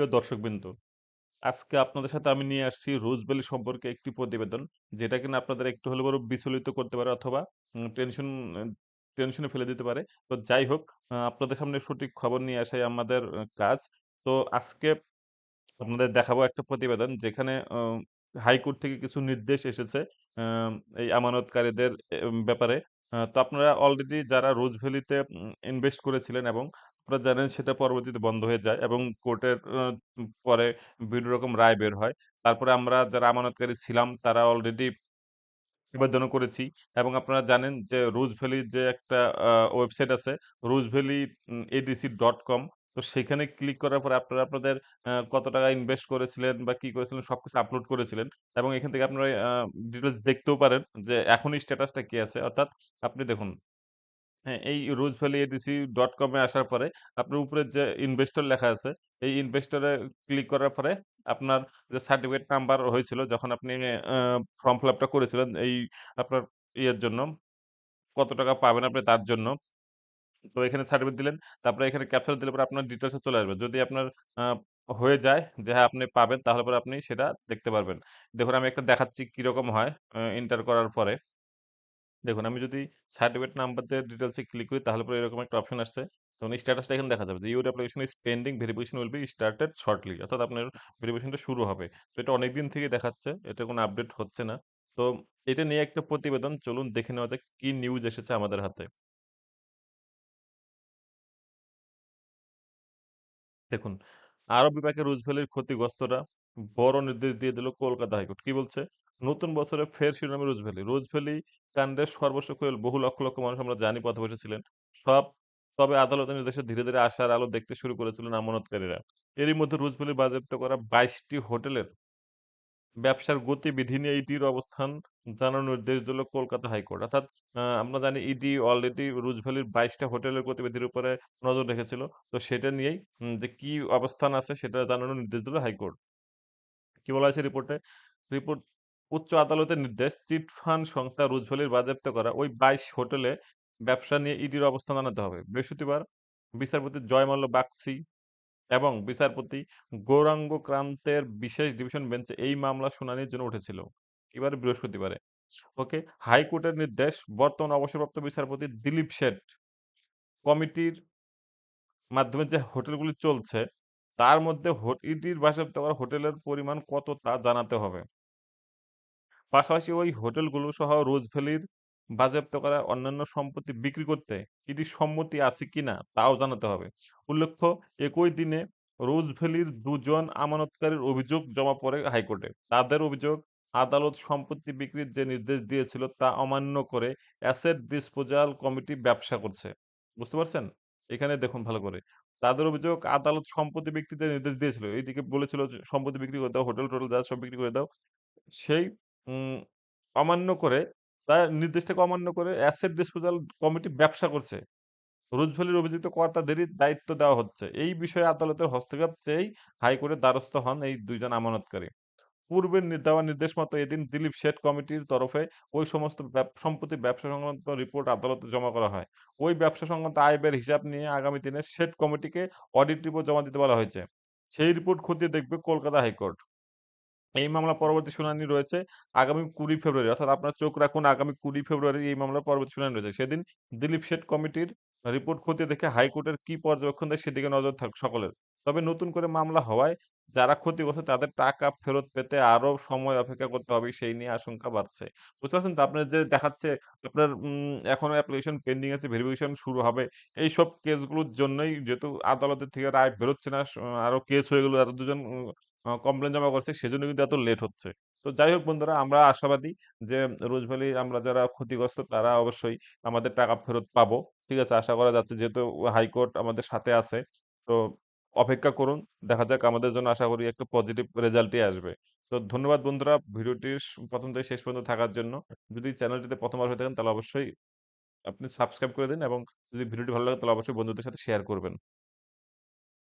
প্রিয় দর্শকবৃন্দ, আজকে আপনাদের সাথে আমি নিয়ে আসছি রোজ ভ্যালি সম্পর্কে একটি প্রতিবেদন। যেটা কিনা আপনাদের একটু হলেও বড় বিচলিত করতে পারে অথবা টেনশন টেনশনে ফেলে দিতে পারে। তো যাই হোক আপনাদের সামনে সঠিক খবর নিয়ে আসাই আমাদের কাজ। তো আজকে আপনাদের দেখাবো একটা প্রতিবেদন যেখানে হাইকোর্ট থেকে কিছু নির্দেশ এসেছে এই আমানতকারীদের ব্যাপারে। তো আপনারা অলরেডি যারা রোজ ভ্যালিতে ইনভেস্ট করেছিলেন এবং আপনারা জানেন সেটা পরবর্তীতে বন্ধ হয়ে যায় এবং কোর্টের পরে বিভিন্ন রকম রায় বের হয়। তারপরে আমরা যারা আমানতকারী ছিলাম, তারা অলরেডি নিবেদন করেছি এবং আপনারা জানেন যে রোজ ভ্যালির যে একটা ওয়েবসাইট আছে rose valley ADC dot ADC dot com তো সেখানে ক্লিক করার পরে আপনারা আপনাদের কত টাকা ইনভেস্ট করেছিলেন বা কি করেছিলেন সবকিছু আপলোড করেছিলেন এবং এখান থেকে আপনারা ডিটেলস দেখতেও পারেন যে এখনই স্ট্যাটাসটা কি আছে। অর্থাৎ আপনি দেখুন হ্যাঁ, এই রোজভ্যালি এডিসি.কম এ আসার পরে আপনার উপরে যে ইনভেস্টর লেখা আছে, এই ইনভেস্টরে ক্লিক করার পরে আপনার যে সার্টিফিকেট নাম্বার হয়েছিল যখন আপনি ফর্ম ফিল আপটা করেছিলেন এই আপনার ইয়ের জন্য, কত টাকা পাবেন আপনি তার জন্য। তো এখানে সার্টিফিকেট দিলেন। তারপরে এখানে ক্যাপচার দিলে পরে আপনার ডিটেইলস এ চলে আসবে। যদি আপনার হয়ে যায় যে হ্যাঁ, আপনি পাবেন তাহলে পরে আপনি সেটা দেখতে পারবেন। দেখুন আমি একটা দেখাচ্ছি কীরকম হয় এন্টার করার পরে। দেখুন আমি যদি সার্টিফিকেট নাম্বার দিয়ে ডিটেলসে ক্লিক করি তাহলে পরে এরকম একটা অপশন আসছে। তখন স্ট্যাটাসটা এখানে দেখা যাবে যে your application is pending verification will be started shortly. অর্থাৎ আপনার ভেরিফিকেশনটা শুরু হবে। তো এটা অনেকদিন থেকেই দেখাচ্ছে। এটা কোনো আপডেট হচ্ছে না। তো এটা নিয়ে একটা প্রতিবেদন চলুন দেখে নেওয়া যাক কি নিউজ এসেছে আমাদের হাতে। দেখুন, আরব বিপাকে রুজভেলের ক্ষতিগ্রস্তরা বড় নির্দেশ দিয়ে দিল কলকাতা হাইকোর্ট। কি বলছে? নতুন বছরে ফের শিরোনামে রুজভেলি রুজভেলি কাণ্ডের সর্বস্ব কোয়েল বহু লক্ষ, লক্ষ মানুষ আমরা জানি পথে বসেছিলেন। সব তবে আদালতের নির্দেশে ধীরে, ধীরে আসার আলো দেখতে শুরু করেছিলেন আমানতকারীরা। এরই মধ্যে রুজভেলি বাজেয়াপ্ত করা বাইশটি হোটেলের ব্যবসার গতিবিধি নিয়ে ইডির অবস্থান জানানোর নির্দেশ দিল কলকাতা হাইকোর্ট। অর্থাৎ আমরা জানি ইডি অলরেডি রুজভ্যালির বাইশটা হোটেলের গতিবিধির উপরে নজর রেখেছিল। তো সেটা নিয়েই যে কি অবস্থান আছে সেটা জানানোর নির্দেশ দিল হাইকোর্ট। কি বলা হয়েছে রিপোর্টে? রিপোর্ট, উচ্চ আদালতের নির্দেশ চিটফান্ড সংস্থা রোজভ্যালির বাজেয়াপ্ত করা ওই ২২ হোটেলে ব্যবসা নিয়ে ইডির অবস্থান জানাতে হবে। বৃহস্পতিবার বিচারপতি জয়মাল্য বাগচি এবং বিচারপতি গৌরাঙ্গ ক্রান্তের বিশেষ ডিভিশন বেঞ্চে এই মামলা শুনানির জন্য উঠেছিল। এবারে বৃহস্পতিবারে। ওকে? হাইকোর্টের নির্দেশ বর্তমান অবসরপ্রাপ্ত বিচারপতি দিলীপ শেঠ কমিটির মাধ্যমে যে হোটেলগুলি চলছে, তার মধ্যে ইডির বাজেয়াপ্ত করা হোটেলের পরিমাণ কত তা জানাতে হবে। পাশাপাশি ওই হোটেলগুলো সহ রোজভ্যালির বাজেয়াপ্ত করা অন্যান্য সম্পত্তি বিক্রি করতে ইডির সম্মতি আছে কিনা তাও জানাতে হবে। উল্লেখ্য একই দিনে রোজভ্যালির দুজন আমানতকারীর অভিযোগ জমা পড়ে হাইকোর্টে। তাদের অভিযোগ আদালত সম্পত্তি বিক্রির যে নির্দেশ দিয়েছিল তা অমান্য করে অ্যাসেট ডিসপোজাল কমিটি ব্যবসা করছে। বুঝতে পারছেন? এখানে দেখুন ভালো করে। তাদের অভিযোগ আদালত সম্পত্তি বিক্রিতে নির্দেশ দিয়েছিল। এইদিকে বলেছিল সম্পত্তি বিক্রি করে দাও, হোটেল-টোটেল যা সব বিক্রি করে দাও। সেই অমান্য করে তার নির্দেশটাকে অমান্য করে অ্যাসেট ডিসপোজাল কমিটি ব্যবসা করছে। রোজভ্যালির অভিযুক্ত কর্তাদেরই দায়িত্ব দেওয়া হচ্ছে। এই বিষয়ে আদালতের হস্তক্ষেপ চেয়েই হাইকোর্টের দ্বারস্থ হন এই দুইজন আমানতকারী। পূর্বের দেওয়া নির্দেশ মতো এদিন দিলীপ শেঠ কমিটির তরফে ওই সমস্ত সম্পত্তি ব্যবসা সংক্রান্ত রিপোর্ট আদালতে জমা করা হয়। ওই ব্যবসা সংক্রান্ত আয়-ব্যয়ের হিসাব নিয়ে আগামী দিনে শেঠ কমিটিকে অডিট রিপোর্ট জমা দিতে বলা হয়েছে। সেই রিপোর্ট খতিয়ে দেখবে কলকাতা হাইকোর্ট। এই মামলা পরবর্তী শুনানি রয়েছে আগামী ২০ ফেব্রুয়ারি। অর্থাৎ আপনারা চোখ রাখুন আগামী ২০ ফেব্রুয়ারি এই মামলার পরবর্তী শুনানি রয়েছে। সেদিন দিলীপ শেঠ কমিটির রিপোর্ট খতিয়ে দেখে হাইকোর্টের কি পর্যবেক্ষণ দেয় সেদিকে নজর থাক সকলের। তবে নতুন করে মামলা হওয়ায় যারা ক্ষতিগ্রস্ত তাদের টাকা ফেরত পেতে আরও সময় অপেক্ষা করতে হবে সেই নিয়ে আশঙ্কা বাড়ছে। বুঝতে পারছেন তো? আপনার যে দেখাচ্ছে আপনার এখনও অ্যাপ্লিকেশন পেন্ডিং আছে, ভেরিফিকেশন শুরু হবে। এইসব কেসগুলোর জন্যই যেহেতু আদালতের থেকে রায় বেরোচ্ছে না, আরও কেস হয়ে গেলো এত দুজন কমপ্লেইন জমা করছে, সেজন্য কিন্তু এত লেট হচ্ছে। তো যাই হোক বন্ধুরা, আমরা আশাবাদী যে রোজভ্যালি আমরা যারা ক্ষতিগ্রস্ত, তারা অবশ্যই আমাদের টাকা ফেরত পাবো। ঠিক আছে? আশা করা যাচ্ছে যেহেতু হাইকোর্ট আমাদের সাথে আছে। তো অপেক্ষা করুন। দেখা যাক আমাদের জন্য আশা করি একটা পজিটিভ রেজাল্টই আসবে। তো ধন্যবাদ বন্ধুরা ভিডিওটির প্রথম থেকে শেষ পর্যন্ত থাকার জন্য। যদি চ্যানেলটিতে ১ম বার হয়ে থাকেন, তাহলে অবশ্যই আপনি সাবস্ক্রাইব করে দিন এবং যদি ভিডিওটি ভালো লাগে, তাহলে অবশ্যই বন্ধুদের সাথে শেয়ার করবেন।